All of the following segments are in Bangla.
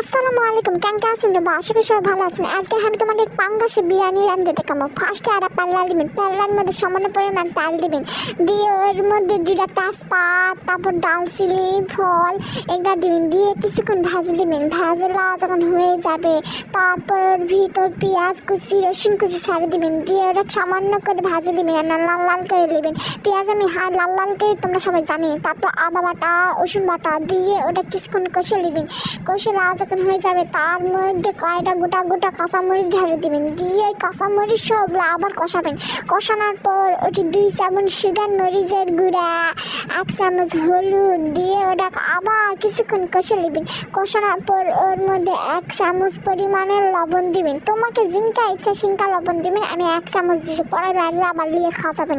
আসসালামু আলাইকুম, কেমন আছেন রে আশা করি সবাই ভালো আছেন। আজকে আমি তোমাকে পাঙ্গাসে বিরিয়ানি রান্ধতে দেখাবো। ফার্স্টে একটা পাল্লা দিবেন। পাল্লার মধ্যে সামান্য পরিমাণ তাল দিবেন। দিয়ে ওর মধ্যে দুটা তেজপাত, তারপর ডালচিনি ফল, এগুলা দিবেন। দিয়ে কিছুক্ষণ ভাজি দিবেন। ভাজলা যখন হয়ে যাবে, তারপর ভিতর পেঁয়াজ কুচি, রসুন কুচি ছাড়ে দিবেন। দিয়ে ওটা সামান্য করে ভাজি দিবেন আর লাল লাল করে নেবেন পেঁয়াজ আমি হাই লাল লাল করে তোমরা সবাই জানি। তারপর আদা বাটা, রসুন বাটা দিয়ে ওটা কিছুক্ষণ কষে নেবেন কষে লাল যখন হয়ে যাবে, তার মধ্যে কয়টা গোটা গোটা কাঁচামরিচ ঢেলে দিবেন? দিয়ে ওই কাঁচামরিচ সব আবার কষাবেন। কষানোর পর ওটি দুই চামচ সুগার মরিচের গুঁড়া, এক চামচ হলুদ দিয়ে ওটা আবার কিছুক্ষণ কষে নেবেন। কষানোর পর ওর মধ্যে এক চামচ পরিমাণে লবণ দিবেন। তোমাকে জিনকা ইচ্ছা সিনকা লবণ দিবেন, আমি এক চামচ দিয়েছি পরে লাগলে আবার খাওয়া যাবে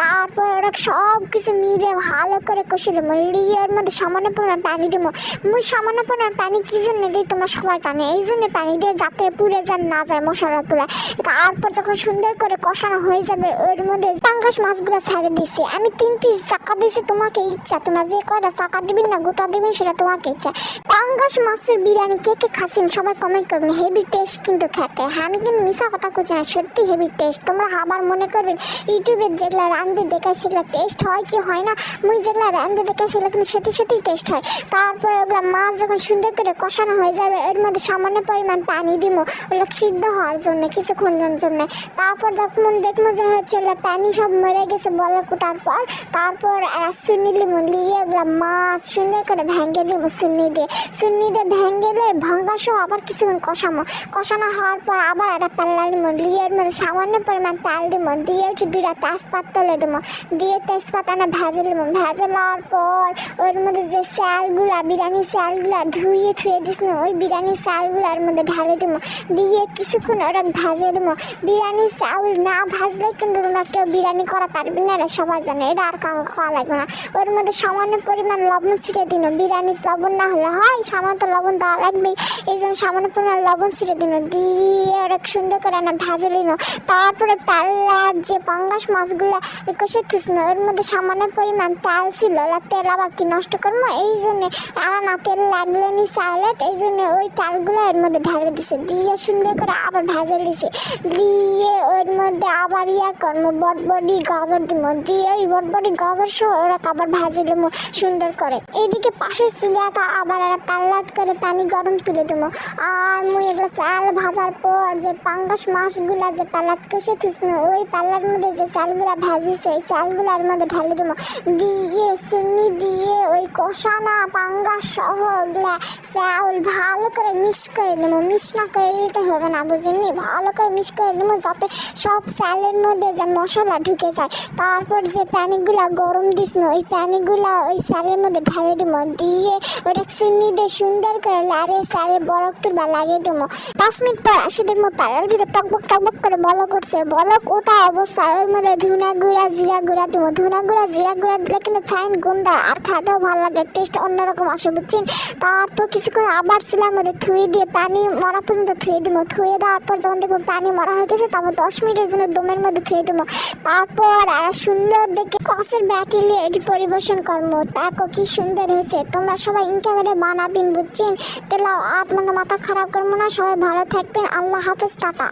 তারপর ওরা সব কিছু মিলে ভালো করে কষে দেবো লিয়ে ওর মধ্যে সামান্য পরিমাণ পানি দেবো। মুই সামান্য পরিমাণ পানি কি জন্য দিই তোমরা সবাই জানে। এই জন্য পানি দিয়ে যাতে পুড়ে যান না যায় মশলা মশলাগুলো। তারপর যখন সুন্দর করে কষানো হয়ে যাবে, ওর মধ্যে পাঙ্গাস মাছগুলো ছেড়ে দিছি। আমি তিন পিস চাকা দিছি, তোমাকে ইচ্ছা। তোমরা যে কয়টা চাকা দিবেন না, গোটা দিবেন, সেটা তোমাকে ইচ্ছা। পাঙ্গাস মাছের বিরিয়ানি কে কে খাচ্ছেন, সবাই কমেন্ট করবেন। হেভি টেস্ট কিন্তু খেতে। হ্যাঁ আমি কিন্তু মিশা কথা করছি না, সত্যি হেভি টেস্ট তোমরা আবার মনে করবেন, ইউটিউবে যেগুলো রান্ধতে দেখায় সেগুলো টেস্ট হয় কি হয় না? মুই যেগুলো রান্ধতে দেখাই সেগুলো কিন্তু সত্যি সত্যি টেস্ট হয়। তারপরে ওগুলো মাছ যখন সুন্দর করে কষানো হয়ে যাবে। এর মধ্যে সামান্য পরিমাণ পানি দিব ওগুলো সিদ্ধ হওয়ার জন্য কিছুক্ষণের জন্য। তারপর যখন দেখব যে হচ্ছে ওগুলো পানি সব মরে গেছে বলে কোটার পর, তারপর সুন্নি লিমন লিয়ে ওগুলো মাছ সুন্দর করে ভেঙে দিব সুন্নি দিয়ে। সুন্নি দিয়ে ভেঙে দিয়ে ভাঙ্গা সহ আবার কিছুক্ষণ কষামো। কষানো হওয়ার পর আবার একটা পাল্লা লিমন লিয়ে এর মধ্যে সামান্য পরিমাণ তেল দিব দিয়ে হচ্ছে দুটা তেজপাত তুলে দেবো দিয়ে তেজপাত আনা ভেজে নেব ভেজে নেওয়ার পর ওর মধ্যে যে চালগুলা, বিরিয়ানি চালগুলা ধুয়ে ধুয়ে দিস ওই বিরিয়ানি চালগুলার মধ্যে ঢালে দেবো দিয়ে কিছুক্ষণ ওরা ভাজে দেবো বিরিয়ানি চাউল না ভাজলে কিন্তু তোমরা কেউ বিরিয়ানি করা পারবে না এটা সবাই জানে এটা আর কাউ খাওয়া লাগবে না। ওর মধ্যে সামান্য পরিমাণ লবণ ছিটে দিন। বিরিয়ানি লবণ না হলে হয়, সামান্য লবণ দেওয়া লাগবেই। এই জন্য সামান্য পরিমাণ লবণ ছিটে দিন। দিয়ে ওরা সুন্দর করে না ভাজে নিন। তারপরে পাল্লা যে পাঙ্গাস মাছগুলো কষে থুসন ওর মধ্যে সামান্য পরিমাণ তেল ছিল। তেল আবার কি নষ্ট করব এই জন্যে আর না তেল লাগল নি চাউলে, এই জন্য ওই তেলগুলো এর মধ্যে ঢালে দিছে, দিয়ে সুন্দর করে আবার ভেজে দিছে দিয়ে ওর মধ্যে আবার ইয়া করব বটবডি গাজর দিব, দিয়ে ওই বটবডি গাজর সহ ওরা আবার ভেজে দেবো সুন্দর করে। এইদিকে পাশের চুলিয়াটা আবার একটা পাল্লাত করে পানি গরম তুলে দেবো। আর মুই এগুলো চাল ভাজার পর যে পাঙ্গাস মাছগুলা যে পাল্লাত কষে থুসন ওই পাল্লার মধ্যে যে চালগুলা ভাজিছে, এই চালগুলার মধ্যে ঢালে দেবো। দিয়ে সুন্নি দিয়ে ওই কষানা পাঙ্গাস সহ ওগুলা চাউল ভালো করে মিক্স করে নেব। মিক্স না করে নিতে হবে না বুঝেননি ভালো করে মিক্স করে নেব যাতে সব চালের মধ্যে যে মশলা ঢুকে যায়। তারপর যে প্যানিগুলা গরম দিস না, ওই প্যানিগুলা ওই চালের মধ্যে ঢালে দেবো। দিয়ে ওটা চিনি দিয়ে সুন্দর করে লাড়ে চালে বরফ তুলবা, লাগিয়ে দেবো। পাঁচ মিনিট পর আসি দেখব পালার ভিতরে টকবক টকবক করে বলক করছে বলক ওটা অবস্থায় ওর মধ্যে ধুনা গুঁড়া, জিরা গুঁড়া দেবো। ধুনা গুঁড়া, জিরা গুঁড়া দিলে কিন্তু ফাইন গন্ধা আর খাতেও ভালো লাগে টেস্ট অন্যরকম আসে, বুঝছেন? তারপর কিছুক্ষণ আবার চুলার মধ্যে ধুয়ে দিয়ে পানি মরা পর্যন্ত ধুয়ে দেবো ধুয়ে দেওয়ার পর যখন দেখব পানি মরা হয়ে গেছে তারপর দশ মিনিটের জন্য দমের মধ্যে ধুয়ে দেবো তারপর আর সুন্দর দেখে কসের ব্যাটি নিয়ে এটি পরিবেশন করব দেখো কি সুন্দর হয়েছে। তোমরা সবাই ইনকা করে বানাবেন, বুঝছেন? তাহলে আর তোমাকে মাথা খারাপ করব না। সবাই ভালো থাকবেন। আল্লাহ হাফেজ, টাটা।